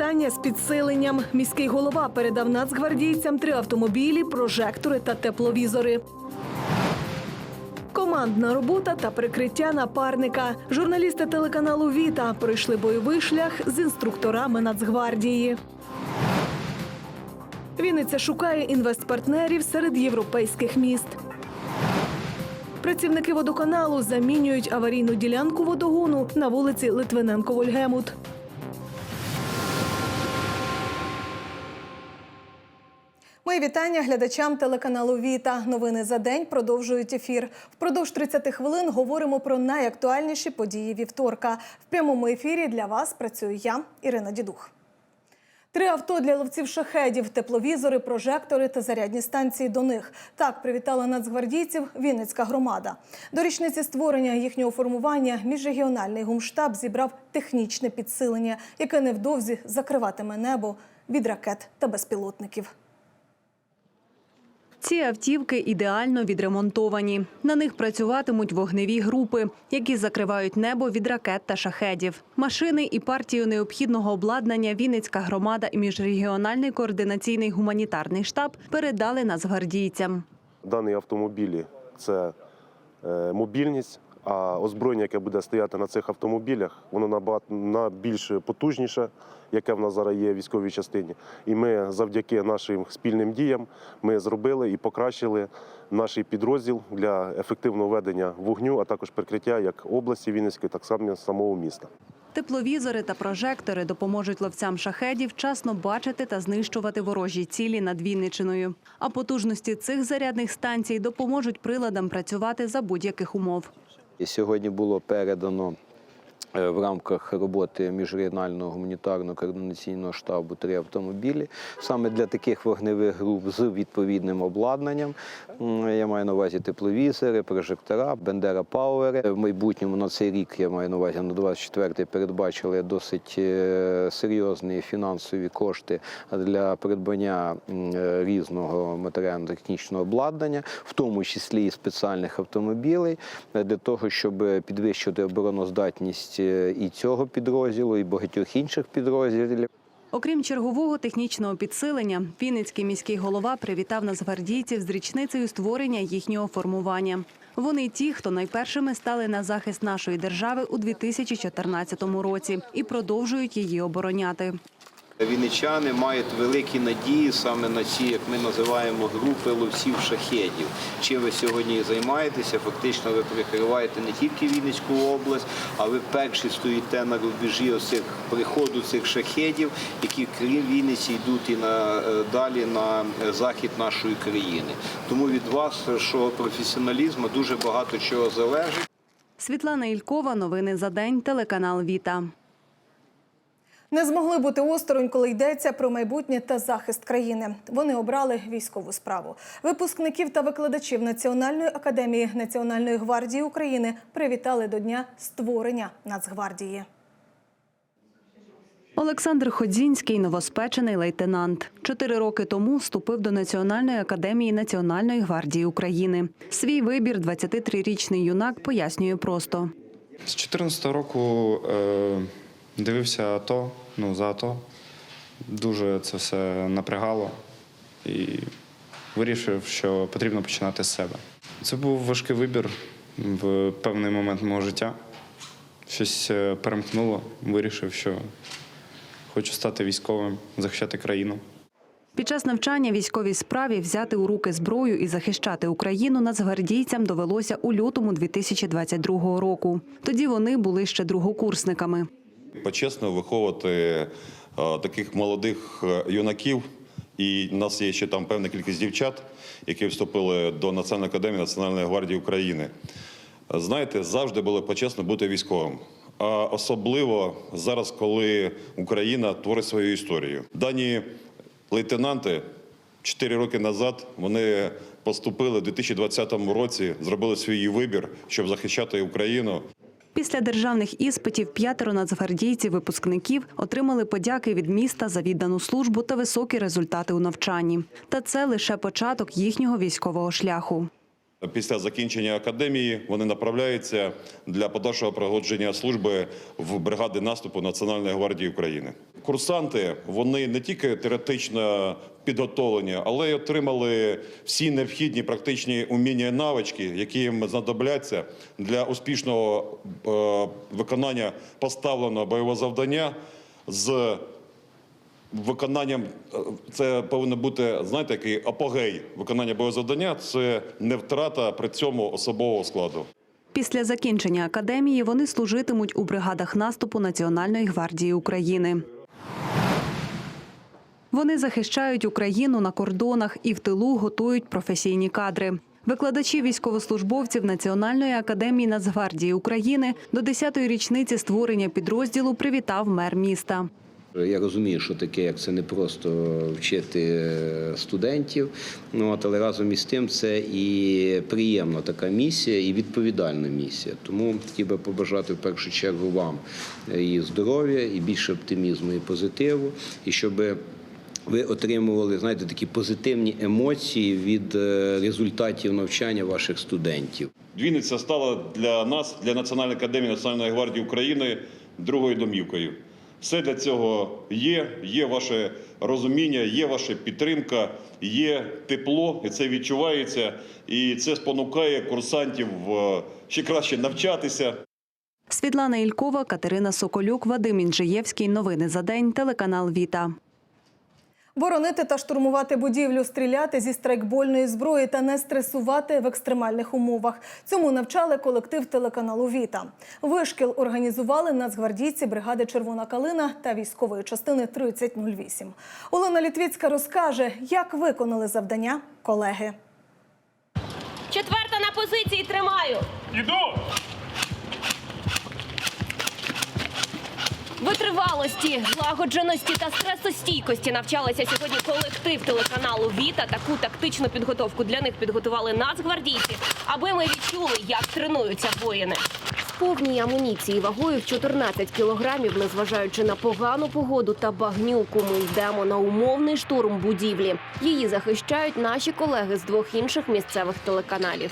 привітання з підсиленням. Міський голова передав нацгвардійцям три автомобілі, прожектори та тепловізори. Командна робота та прикриття напарника. Журналісти телеканалу Віта пройшли бойовий шлях з інструкторами Нацгвардії. Вінниця шукає інвестпартнерів серед європейських міст. Працівники водоканалу замінюють аварійну ділянку водогону на вулиці Литвиненко Мої вітання глядачам телеканалу Віта. Новини за день продовжують ефір. Впродовж 30 хвилин говоримо про найактуальніші події вівторка. В прямому ефірі для вас працюю я, Ірина Дідух. Три авто для ловців шахедів, тепловізори, прожектори та зарядні станції до них. Так привітала нацгвардійців Вінницька громада. До річниці створення їхнього формування міжрегіональний гумштаб зібрав технічне підсилення, яке невдовзі закриватиме небо від ракет та безпілотників. Ці автівки ідеально відремонтовані. На них працюватимуть вогневі групи, які закривають небо від ракет та шахедів. Машини і партію необхідного обладнання Вінницька громада і міжрегіональний координаційний гуманітарний штаб передали нацгвардійцям. Дані автомобілі це е, мобільність, а озброєння, яке буде стояти на цих автомобілях, воно набагато на більш потужніше, яке в нас зараз є в військовій частині. І ми завдяки нашим спільним діям ми зробили і покращили наш підрозділ для ефективного ведення вогню, а також прикриття як області Вінницької, так само самого міста. Тепловізори та прожектори допоможуть ловцям шахедів вчасно бачити та знищувати ворожі цілі над Вінничиною. А потужності цих зарядних станцій допоможуть приладам працювати за будь-яких умов. І Сьогодні було передано в рамках роботи міжрегіонального гуманітарного координаційного штабу три автомобілі саме для таких вогневих груп з відповідним обладнанням. Я маю на увазі тепловізори, прожектора, Бендера Пауери. В майбутньому на цей рік я маю на увазі на 24-й передбачили досить е, серйозні фінансові кошти для придбання е, різного матеріально-технічного обладнання, в тому числі і спеціальних автомобілей, е, для того, щоб підвищити обороноздатність е, і цього підрозділу, і багатьох інших підрозділів. Окрім чергового технічного підсилення, Вінницький міський голова привітав нацгвардійців з річницею створення їхнього формування. Вони ті, хто найпершими стали на захист нашої держави у 2014 році і продовжують її обороняти. Вінничани мають великі надії саме на ці, як ми називаємо, групи ловців шахедів. Чим ви сьогодні займаєтеся? Фактично ви прикриваєте не тільки Вінницьку область, а ви перші стоїте на рубежі цих приходу цих шахедів, які крім Вінниці йдуть і на е, далі на е, захід нашої країни. Тому від вашого професіоналізму дуже багато чого залежить. Світлана Ількова, новини за день, телеканал Віта. Не змогли бути осторонь, коли йдеться про майбутнє та захист країни. Вони обрали військову справу. Випускників та викладачів Національної академії Національної гвардії України привітали до дня створення Нацгвардії. Олександр Ходзінський, новоспечений лейтенант. Чотири роки тому вступив до Національної академії Національної гвардії України. Свій вибір 23-річний юнак пояснює просто. З 14 року е, дивився АТО, ну за АТО. Дуже це все напрягало і вирішив, що потрібно починати з себе. Це був важкий вибір в певний момент мого життя. Щось е, перемкнуло, вирішив, що хочу стати військовим, захищати країну. Під час навчання військовій справі взяти у руки зброю і захищати Україну нацгвардійцям довелося у лютому 2022 року. Тоді вони були ще другокурсниками. Почесно виховувати е, таких молодих е, юнаків. І в нас є ще там певна кількість дівчат, які вступили до Національної академії Національної гвардії України. Знаєте, завжди було почесно бути військовим. А особливо зараз, коли Україна творить свою історію. Дані лейтенанти 4 роки назад вони поступили в 2020 році, зробили свій вибір, щоб захищати Україну. Після державних іспитів п'ятеро нацгвардійців випускників отримали подяки від міста за віддану службу та високі результати у навчанні. Та це лише початок їхнього військового шляху. Після закінчення академії вони направляються для подальшого проходження служби в бригади наступу Національної гвардії України. Курсанти вони не тільки теоретично підготовлені, але й отримали всі необхідні практичні уміння і навички, які їм знадобляться для успішного е, виконання поставленого бойового завдання з виконанням е, це повинно бути, знаєте, який апогей виконання бойового це не втрата при цьому особового складу. Після закінчення академії вони служитимуть у бригадах наступу Національної гвардії України. Вони захищають Україну на кордонах і в тилу готують професійні кадри. Викладачі військовослужбовців Національної академії Нацгвардії України до 10-ї річниці створення підрозділу привітав мер міста. Я розумію, що таке, як це не просто вчити е, студентів, ну, але разом із тим це і приємна така місія, і відповідальна місія. Тому хотів би побажати в першу чергу вам е, і здоров'я, і більше оптимізму і позитиву, і щоб ви отримували знаєте, такі позитивні емоції від е, результатів навчання ваших студентів. Вінниця стала для нас, для Національної академії Національної гвардії України, другою домівкою. Все для цього є. Є ваше розуміння, є ваша підтримка, є тепло, і це відчувається. І це спонукає курсантів е, ще краще навчатися, Світлана Ількова, Катерина Соколюк, Вадим Інжиєвський. Новини за день. Телеканал Віта. Боронити та штурмувати будівлю, стріляти зі страйкбольної зброї та не стресувати в екстремальних умовах. Цьому навчали колектив телеканалу Віта. Вишкіл організували нацгвардійці бригади Червона калина та військової частини 3008. Олена Літвіцька розкаже, як виконали завдання колеги. Четверта на позиції тримаю. Іду! Витривалості, злагодженості та стресостійкості навчалися сьогодні колектив телеканалу Віта. Таку тактичну підготовку для них підготували нацгвардійці, аби ми відчули, як тренуються воїни. Повній амуніції вагою в 14 кілограмів, незважаючи на погану погоду та багнюку, ми йдемо на умовний штурм будівлі. Її захищають наші колеги з двох інших місцевих телеканалів.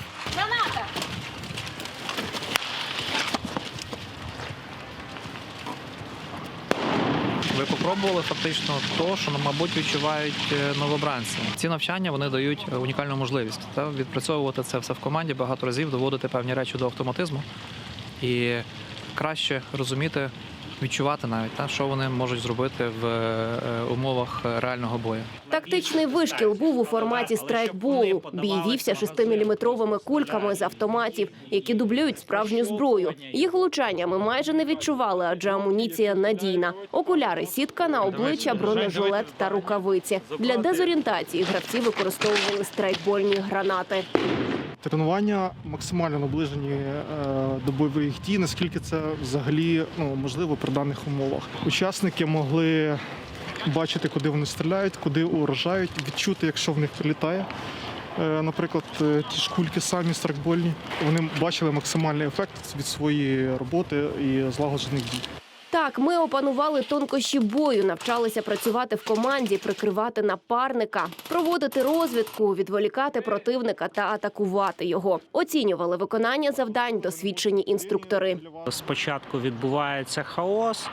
Ви попробували фактично то, що мабуть відчувають е, новобранці. Ці навчання вони дають е, унікальну можливість та відпрацьовувати це все в команді багато разів, доводити певні речі до автоматизму і краще розуміти, відчувати навіть та що вони можуть зробити в е, умовах е, реального бою. Тактичний вишкіл був у форматі страйкболу. Бій вівся 6-міліметровими кульками з автоматів, які дублюють справжню зброю. Їх влучання ми майже не відчували, адже амуніція надійна. Окуляри, сітка на обличчя, бронежилет та рукавиці. Для дезорієнтації гравці використовували страйкбольні гранати. Тренування максимально наближені е, до бойових дій, наскільки це взагалі ну, можливо при даних умовах. Учасники могли бачити, куди вони стріляють, куди уражають, відчути, якщо в них прилітає. Е, Наприклад, е, ті ж кульки самі страйкбольні. Вони бачили максимальний ефект від своєї роботи і злагоджених дій. Так, ми опанували тонкощі бою, навчалися працювати в команді, прикривати напарника, проводити розвідку, відволікати противника та атакувати його. Оцінювали виконання завдань досвідчені інструктори. Спочатку відбувається хаос,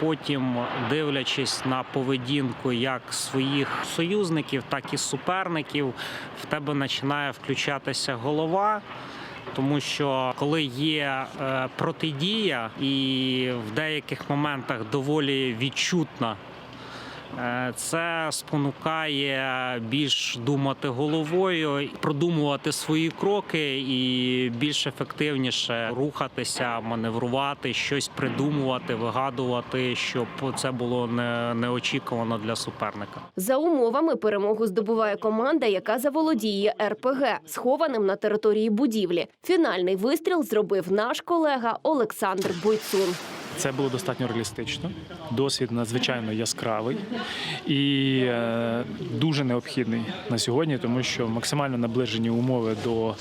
потім, дивлячись на поведінку як своїх союзників, так і суперників, в тебе починає включатися голова. Тому що коли є е, протидія і в деяких моментах доволі відчутна, це спонукає більш думати головою, продумувати свої кроки і більш ефективніше рухатися, маневрувати, щось придумувати, вигадувати, щоб це було не, неочікувано для суперника. За умовами перемогу здобуває команда, яка заволодіє РПГ, схованим на території будівлі. Фінальний вистріл зробив наш колега Олександр Бойцун. Це було достатньо реалістично. Досвід надзвичайно яскравий і е, дуже необхідний на сьогодні, тому що максимально наближені умови до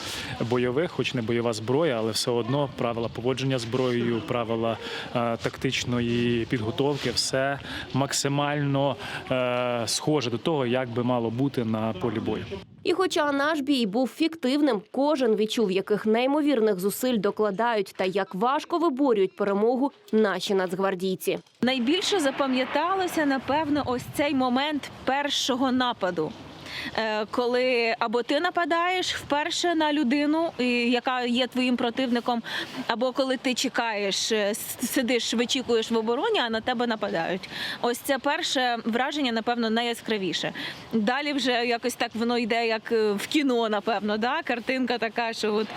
бойових, хоч не бойова зброя, але все одно правила поводження зброєю, правила е, тактичної підготовки, все максимально е, схоже до того, як би мало бути на полі бою. І хоча наш бій був фіктивним, кожен відчув, яких неймовірних зусиль докладають та як важко виборюють перемогу наші нацгвардійці. Найбільше запам'яталося, напевно, ось цей момент першого нападу. Е, Коли або ти нападаєш вперше на людину, яка є твоїм противником, або коли ти чекаєш, е, сидиш, вичікуєш в обороні, а на тебе нападають. Ось це перше враження, напевно, найяскравіше. Далі вже якось так воно йде, як е, в кіно, напевно. Да? Картинка така, що от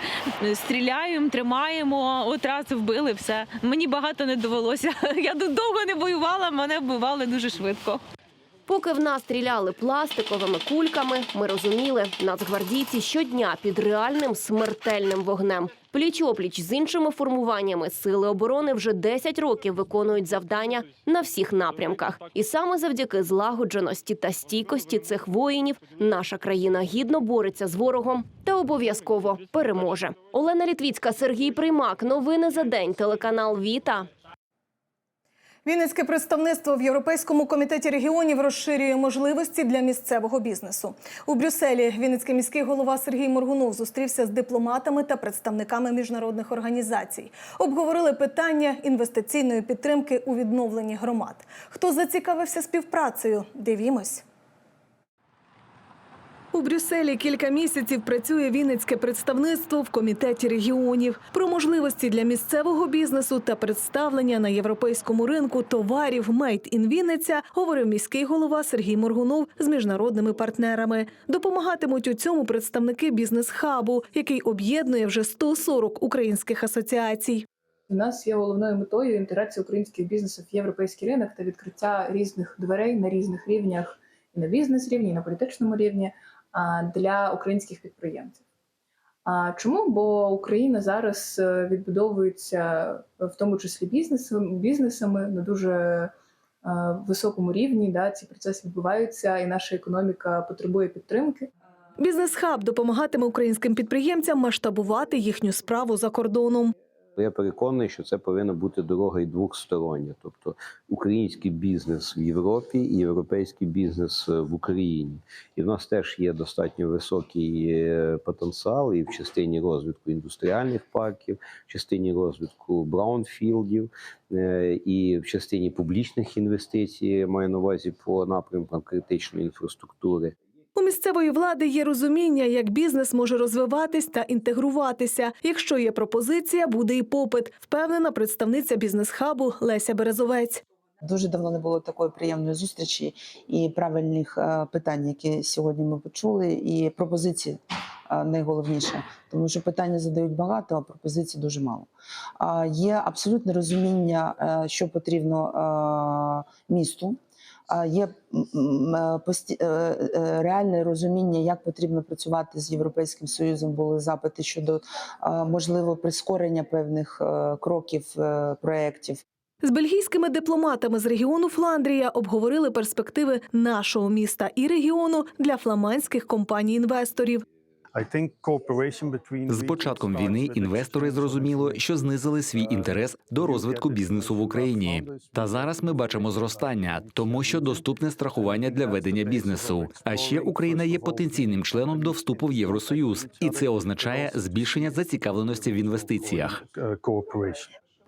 стріляємо, тримаємо, от раз вбили, все. Мені багато не довелося. Я довго не воювала, мене вбивали дуже швидко. Поки в нас стріляли пластиковими кульками, ми розуміли, нацгвардійці щодня під реальним смертельним вогнем. Пліч-опліч з іншими формуваннями сили оборони вже 10 років виконують завдання на всіх напрямках. І саме завдяки злагодженості та стійкості цих воїнів наша країна гідно бореться з ворогом та обов'язково переможе. Олена Літвіцька, Сергій Приймак. Новини за день. Телеканал Віта. Вінницьке представництво в Європейському комітеті регіонів розширює можливості для місцевого бізнесу. У Брюсселі Вінницький міський голова Сергій Моргунов зустрівся з дипломатами та представниками міжнародних організацій. Обговорили питання інвестиційної підтримки у відновленні громад. Хто зацікавився співпрацею? Дивімось. У Брюсселі кілька місяців працює Вінницьке представництво в комітеті регіонів. Про можливості для місцевого бізнесу та представлення на європейському ринку товарів «Made in Вінниця» говорив міський голова Сергій Моргунов з міжнародними партнерами. Допомагатимуть у цьому представники бізнес-хабу, який об'єднує вже 140 українських асоціацій. У нас є головною метою інтеграція українських бізнесів в європейський ринок та відкриття різних дверей на різних рівнях і на бізнес-рівні, і на політичному рівні для українських підприємців. А чому? Бо Україна зараз е, відбудовується в тому числі бізнесами, бізнесами на дуже е, високому рівні. Да, ці процеси відбуваються, і наша економіка потребує підтримки. Бізнес-хаб допомагатиме українським підприємцям масштабувати їхню справу за кордоном. Я переконаний, що це повинна бути дорога і двостороння, тобто український бізнес в Європі і європейський бізнес е, в Україні. І в нас теж є достатньо високий е, потенціал і в частині розвитку індустріальних парків, в частині розвитку браунфілдів, е, і в частині публічних інвестицій маю на увазі по напрямкам критичної інфраструктури. У місцевої влади є розуміння, як бізнес може розвиватись та інтегруватися. Якщо є пропозиція, буде і попит. Впевнена представниця бізнес-хабу Леся Березовець. Дуже давно не було такої приємної зустрічі і правильних е, питань, які сьогодні ми почули, і пропозиції е, найголовніше, тому що питання задають багато, а пропозицій дуже мало. Є абсолютне розуміння, е, що потрібно місту. Є е, е, е, реальне розуміння, як потрібно працювати з Європейським Союзом. Були запити щодо можливо прискорення певних кроків проєктів. З бельгійськими дипломатами з регіону Фландрія обговорили перспективи нашого міста і регіону для фламандських компаній-інвесторів. З початком війни інвестори зрозуміло, що знизили свій інтерес до розвитку бізнесу в Україні. Та зараз ми бачимо зростання, тому що доступне страхування для ведення бізнесу. А ще Україна є потенційним членом до вступу в Євросоюз, і це означає збільшення зацікавленості в інвестиціях.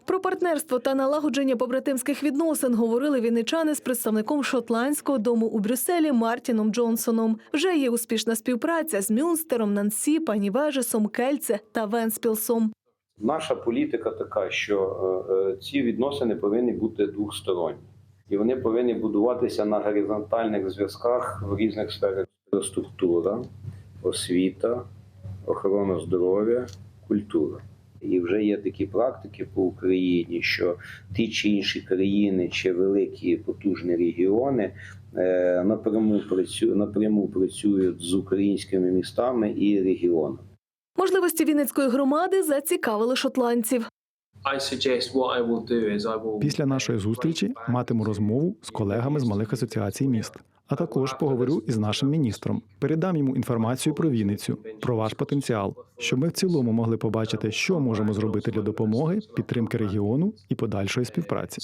Про партнерство та налагодження побратимських відносин говорили вінничани з представником шотландського дому у Брюсселі Мартіном Джонсоном. Вже є успішна співпраця з Мюнстером, Нансі, Панівежесом, Кельце та Венспілсом. Наша політика така, що е, е, ці відносини повинні бути двосторонні, і вони повинні будуватися на горизонтальних зв'язках в різних сферах: інфраструктура, освіта, охорона здоров'я, культура. І вже є такі практики по Україні, що ті чи інші країни чи великі потужні регіони е, напряму працюють напряму працюють з українськими містами і регіонами. Можливості Вінницької громади зацікавили шотландців. Після нашої зустрічі матиму розмову з колегами з малих асоціацій міст. А також поговорю із нашим міністром. Передам йому інформацію про Вінницю, про ваш потенціал, щоб ми в цілому могли побачити, що можемо зробити для допомоги, підтримки регіону і подальшої співпраці.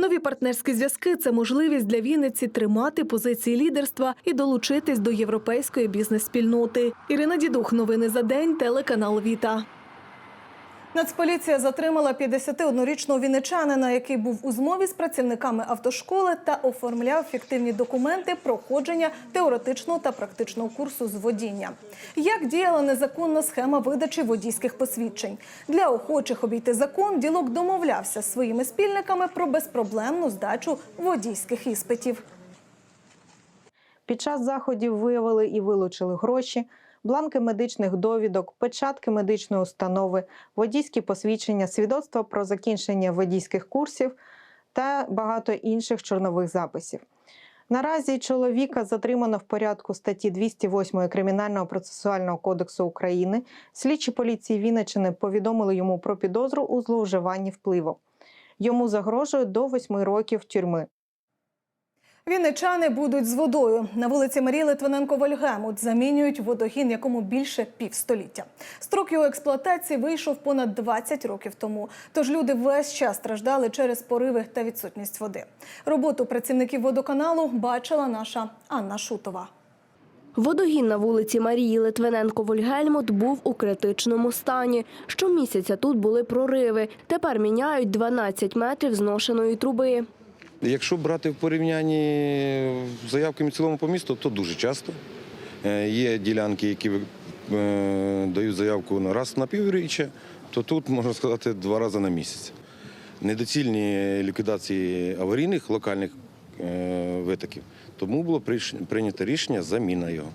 Нові партнерські зв'язки це можливість для Вінниці тримати позиції лідерства і долучитись до європейської бізнес-спільноти. Ірина Дідух, новини за день, телеканал Віта. Нацполіція затримала 51-річного вінничанина, який був у змові з працівниками автошколи та оформляв фіктивні документи проходження теоретичного та практичного курсу з водіння. Як діяла незаконна схема видачі водійських посвідчень? Для охочих обійти закон ділок домовлявся з своїми спільниками про безпроблемну здачу водійських іспитів. Під час заходів виявили і вилучили гроші, бланки медичних довідок, печатки медичної установи, водійські посвідчення, свідоцтва про закінчення водійських курсів та багато інших чорнових записів. Наразі чоловіка затримано в порядку статті 208 Кримінального процесуального кодексу України. Слідчі поліції Вінниччини повідомили йому про підозру у зловживанні впливу. Йому загрожує до 8 років тюрми. Вінничани будуть з водою. На вулиці Марії Литвиненко Вольгемут замінюють водогін, якому більше півстоліття. Строк його експлуатації вийшов понад 20 років тому. Тож люди весь час страждали через пориви та відсутність води. Роботу працівників водоканалу бачила наша Анна Шутова. Водогін на вулиці Марії Литвиненко Вольгельмут був у критичному стані. Щомісяця тут були прориви. Тепер міняють 12 метрів зношеної труби. Якщо брати в порівнянні заявками в цілому по місту, то дуже часто. Е, Є ділянки, які е, дають заявку раз на півріччя, то тут, можна сказати, два рази на місяць. Недоцільні ліквідації аварійних локальних е, витоків, тому було прийнято рішення заміна його.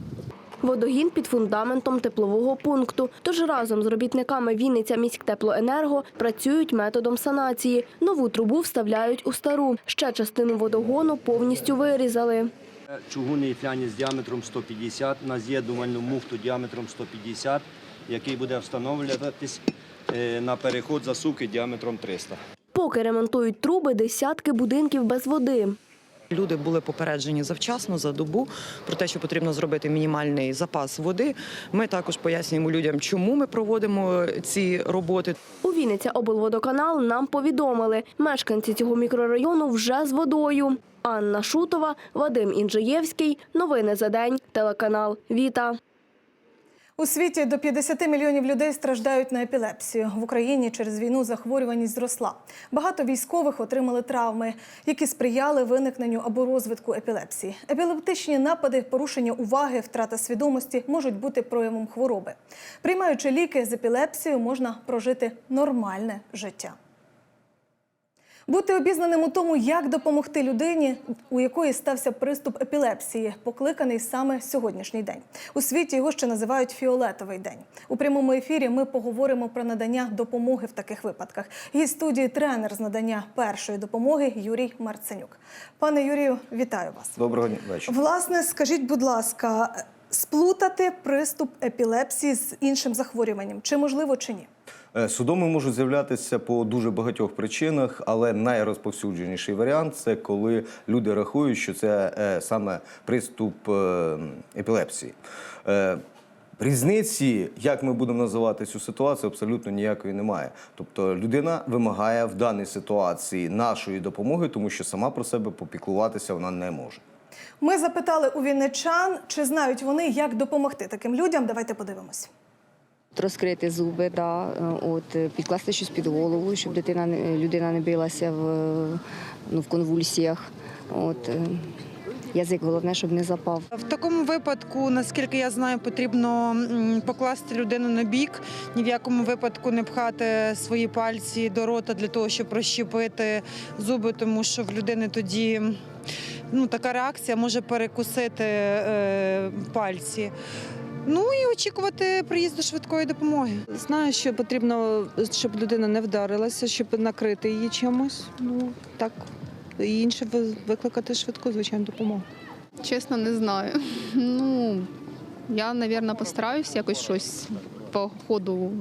Водогін під фундаментом теплового пункту. Тож разом з робітниками Вінниця міськтеплоенерго працюють методом санації. Нову трубу вставляють у стару. Ще частину водогону повністю вирізали. Чугунний фляніс з діаметром 150 на з'єднувальну муфту діаметром 150, який буде встановлюватись е, на переход засувки діаметром 300. Поки ремонтують труби, десятки будинків без води. Люди були попереджені завчасно за добу про те, що потрібно зробити мінімальний запас води. Ми також пояснюємо людям, чому ми проводимо ці роботи. У Вінниця облводоканал нам повідомили, мешканці цього мікрорайону вже з водою. Анна Шутова, Вадим Інжиєвський. Новини за день. Телеканал Віта. У світі до 50 мільйонів людей страждають на епілепсію. В Україні через війну захворюваність зросла. Багато військових отримали травми, які сприяли виникненню або розвитку епілепсії. Епілептичні напади, порушення уваги, втрата свідомості можуть бути проявом хвороби. Приймаючи ліки з епілепсією, можна прожити нормальне життя. Бути обізнаним у тому, як допомогти людині, у якої стався приступ епілепсії, покликаний саме сьогоднішній день. У світі його ще називають фіолетовий день. У прямому ефірі ми поговоримо про надання допомоги в таких випадках. Гість студії тренер з надання першої допомоги Юрій Марценюк. Пане Юрію, вітаю вас. Доброго вечора. Власне, скажіть, будь ласка, сплутати приступ епілепсії з іншим захворюванням, чи можливо, чи ні? Е, Судоми можуть з'являтися по дуже багатьох причинах, але найрозповсюдженіший варіант це коли люди рахують, що це е, саме приступ е, епілепсії. Різниці, як ми будемо називати цю ситуацію, абсолютно ніякої немає. Тобто людина вимагає в даній ситуації нашої допомоги, тому що сама про себе попіклуватися вона не може. Ми запитали у вінничан, чи знають вони, як допомогти таким людям. Давайте подивимось. Розкрити зуби, да, е, от, е, підкласти щось під голову, щоб дитина, не- людина не билася в, ну, в конвульсіях. От, е, язик головне, щоб не запав. В такому випадку, наскільки я знаю, потрібно покласти людину на бік, ні в якому випадку не пхати свої пальці до рота для того, щоб розщепити зуби, тому що в людини тоді ну, така реакція може перекусити е, пальці. Ну і очікувати приїзду швидкої допомоги. Знаю, що потрібно, щоб людина не вдарилася, щоб накрити її чимось. Ну так і інше ви- викликати швидку, звичайно, допомогу. Чесно, не знаю. Ну, я, мабуть, постараюсь якось щось по ходу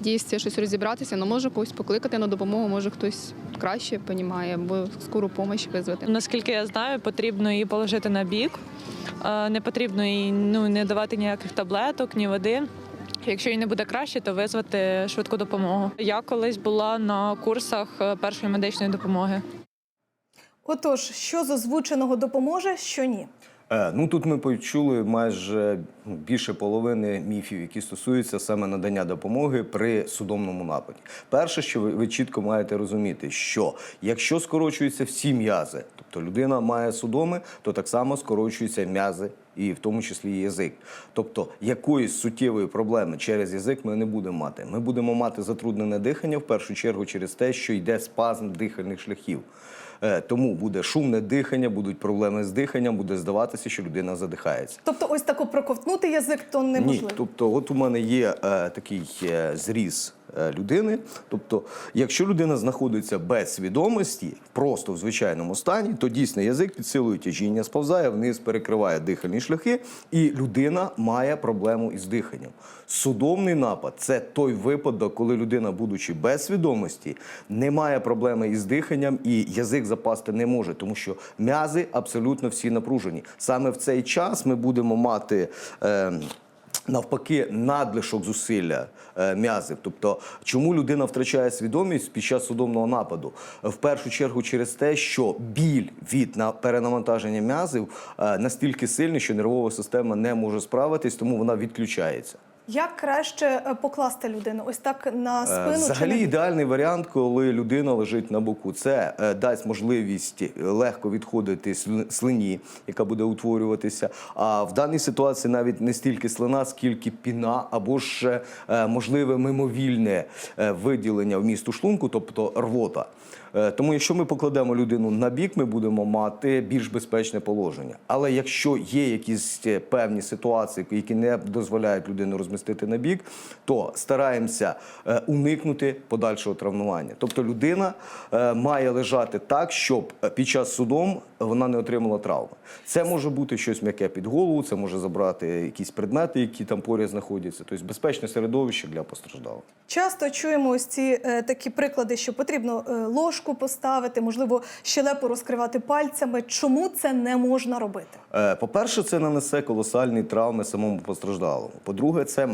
дійства щось розібратися, але можу когось покликати на допомогу, може хтось краще розуміє, або скору допомогу визвати. Наскільки я знаю, потрібно її положити на бік. Е, Не потрібно їй ну, не давати ніяких таблеток, ні води. Якщо їй не буде краще, то визвати швидку допомогу. Я колись була на курсах е, першої медичної допомоги. Отож, що з озвученого допоможе, що ні. Е, Ну тут ми почули майже ну, більше половини міфів, які стосуються саме надання допомоги при судомному нападі. Перше, що ви, чітко маєте розуміти, що якщо скорочуються всі м'язи, тобто людина має судоми, то так само скорочуються м'язи. І в тому числі язик. Тобто якоїсь суттєвої проблеми через язик ми не будемо мати. Ми будемо мати затруднене дихання в першу чергу через те, що йде спазм дихальних шляхів. Е, Тому буде шумне дихання, будуть проблеми з диханням, буде здаватися, що людина задихається. Тобто, ось тако проковтнути язик то неможливо. Ні, тобто, от у мене є е, такий е, зріз людини. Тобто, якщо людина знаходиться без свідомості, просто в звичайному стані, то дійсно язик підсилує тяжіння, сповзає вниз, перекриває дихальні шляхи, і людина має проблему із диханням. Судомний напад це той випадок, коли людина, будучи без свідомості, не має проблеми із диханням і язик запасти не може, тому що м'язи абсолютно всі напружені. Саме в цей час ми будемо мати. Е, Навпаки, надлишок зусилля е, м'язів. Тобто, чому людина втрачає свідомість під час судомного нападу? В першу чергу через те, що біль від на- перенавантаження м'язів е, настільки сильний, що нервова система не може справитись, тому вона відключається. Як краще е, покласти людину? Ось так на Е, спину чи Взагалі на бік? ідеальний варіант, коли людина лежить на боку. Це е, дасть можливість легко відходити слині, яка буде утворюватися. А в даній ситуації навіть не стільки слина, скільки піна, або ж можливе мимовільне виділення в місту шлунку, тобто рвота. Е, Тому, якщо ми покладемо людину на бік, ми будемо мати більш безпечне положення. Але якщо є якісь е, певні ситуації, які не дозволяють людину розмістити на бік, то стараємося е, уникнути подальшого травмування. Тобто людина має лежати так, щоб під час судом вона не отримала травми. Це може бути щось м'яке під голову, це може забрати якісь предмети, які там поряд знаходяться. Тобто безпечне середовище для постраждалого. Часто чуємо ось ці е, такі приклади, що потрібно е, ложку поставити, можливо, щелепу розкривати пальцями. Чому це не можна робити? Е, По-перше, це нанесе колосальні травми самому постраждалому. По-друге, це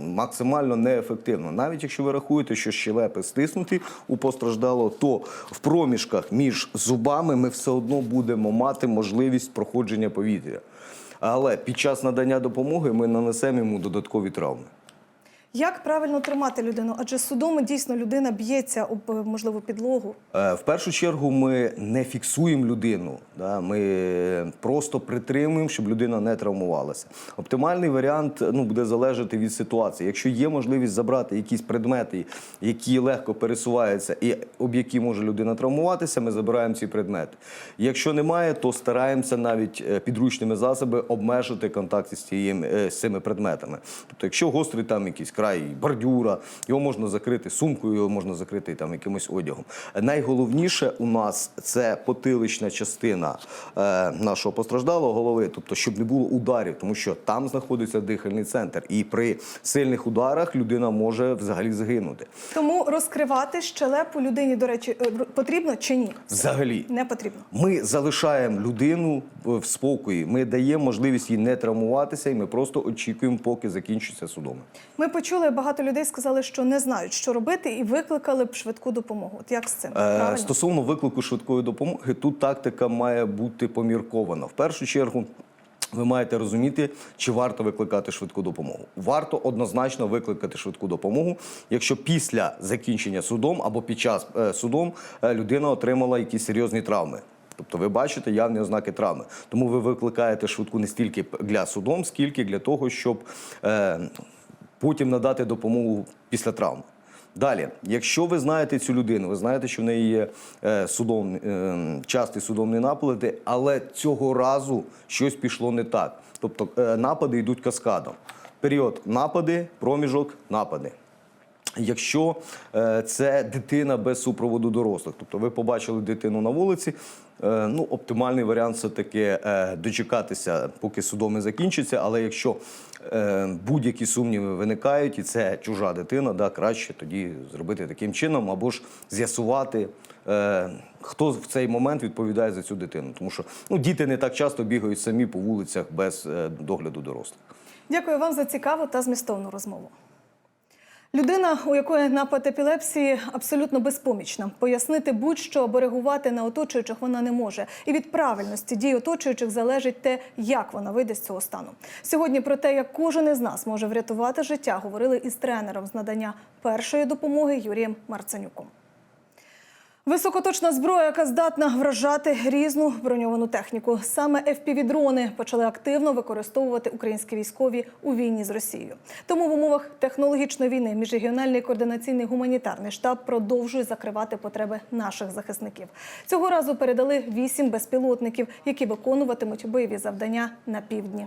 максимально неефективно. Навіть якщо ви рахуєте, що щелепи стиснуті у постраждалого, то в проміжках між зубами ми все одно будемо мати можливість проходження повітря. Але під час надання допомоги ми нанесемо йому додаткові травми. Як правильно тримати людину? Адже судоми дійсно людина б'ється об е, можливо підлогу. Е, В першу чергу ми не фіксуємо людину, да? ми просто притримуємо, щоб людина не травмувалася. Оптимальний варіант ну, буде залежати від ситуації. Якщо є можливість забрати якісь предмети, які легко пересуваються і об які може людина травмуватися, ми забираємо ці предмети. Якщо немає, то стараємося навіть е, підручними засобами обмежити контакт е, з цими предметами. Тобто, якщо гострий там якийсь край бордюра, його можна закрити сумкою, його можна закрити там якимось одягом. Найголовніше у нас це потилична частина е, нашого постраждалого голови, тобто, щоб не було ударів, тому що там знаходиться дихальний центр, і при сильних ударах людина може взагалі загинути. Тому розкривати щелепу людині, до речі, е, потрібно чи ні? Взагалі. Не потрібно. Ми залишаємо людину в в спокої. Ми даємо можливість їй не травмуватися, і ми просто очікуємо, поки закінчиться судом. Ми почули, багато людей сказали, що не знають, що робити, і викликали б швидку допомогу. От як з цим? Е, Правильно? Стосовно виклику швидкої допомоги, тут тактика має бути поміркована. В першу чергу. Ви маєте розуміти, чи варто викликати швидку допомогу. Варто однозначно викликати швидку допомогу, якщо після закінчення судом або під час е, судом е, людина отримала якісь серйозні травми. Тобто ви бачите явні ознаки травми. Тому ви викликаєте швидку не стільки для судом, скільки для того, щоб е, потім надати допомогу після травми. Далі, якщо ви знаєте цю людину, ви знаєте, що в неї є е, судом, е, частий судомний напади, але цього разу щось пішло не так. Тобто е, напади йдуть каскадом. Період напади, проміжок, напади. Якщо це дитина без супроводу дорослих, тобто ви побачили дитину на вулиці, ну оптимальний варіант все таки е, дочекатися, поки судом не закінчиться. Але якщо е, будь-які сумніви виникають, і це чужа дитина, да, краще тоді зробити таким чином, або ж з'ясувати. е, Хто в цей момент відповідає за цю дитину? Тому що ну, діти не так часто бігають самі по вулицях без е, догляду дорослих. Дякую вам за цікаву та змістовну розмову. Людина, у якої напад епілепсії, абсолютно безпомічна. Пояснити будь-що оберегувати на оточуючих вона не може. І від правильності дій оточуючих залежить те, як вона вийде з цього стану. Сьогодні про те, як кожен із нас може врятувати життя, говорили із тренером з надання першої допомоги Юрієм Марценюком. Високоточна зброя, яка здатна вражати різну броньовану техніку. Саме FPV-дрони почали активно використовувати українські військові у війні з Росією. Тому в умовах технологічної війни міжрегіональний координаційний гуманітарний штаб продовжує закривати потреби наших захисників. Цього разу передали вісім безпілотників, які виконуватимуть бойові завдання на півдні.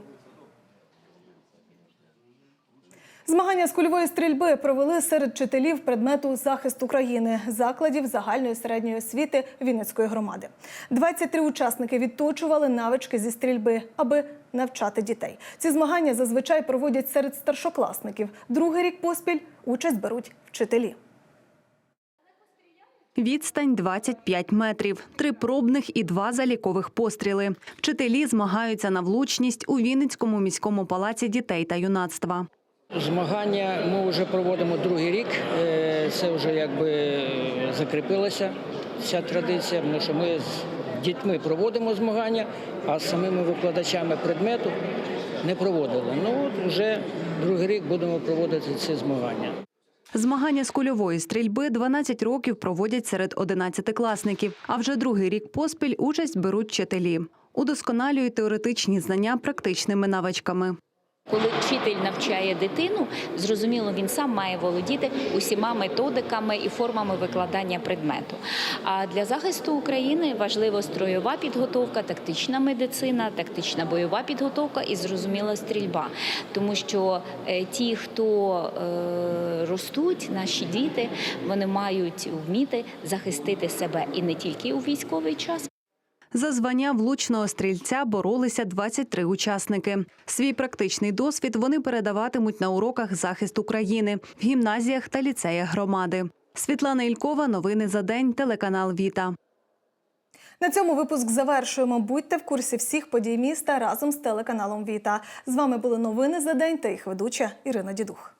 Змагання з кульової стрільби провели серед вчителів предмету захист України закладів загальної середньої освіти Вінницької громади. 23 учасники відточували навички зі стрільби, аби навчати дітей. Ці змагання зазвичай проводять серед старшокласників. Другий рік поспіль участь беруть вчителі. Відстань 25 метрів, три пробних і два залікових постріли. Вчителі змагаються на влучність у Вінницькому міському палаці дітей та юнацтва. Змагання ми вже проводимо другий рік. Е, Це вже якби закріпилася ця традиція, тому що ми з дітьми проводимо змагання, а з самими викладачами предмету не проводили. Ну от вже другий рік будемо проводити ці змагання. Змагання з кульової стрільби 12 років проводять серед 11-класників, а вже другий рік поспіль участь беруть вчителі. Удосконалюють теоретичні знання практичними навичками. Коли вчитель навчає дитину, зрозуміло, він сам має володіти усіма методиками і формами викладання предмету. А для захисту України важлива строєва підготовка, тактична медицина, тактична бойова підготовка і зрозуміла стрільба. Тому що е, ті, хто е, ростуть, наші діти, вони мають вміти захистити себе і не тільки у військовий час. За звання влучного стрільця боролися 23 учасники. Свій практичний досвід вони передаватимуть на уроках захист України в гімназіях та ліцеях громади. Світлана Ількова, новини за день, телеканал Віта. На цьому випуск завершуємо. Будьте в курсі всіх подій міста разом з телеканалом Віта. З вами були новини за день та їх ведуча Ірина Дідух.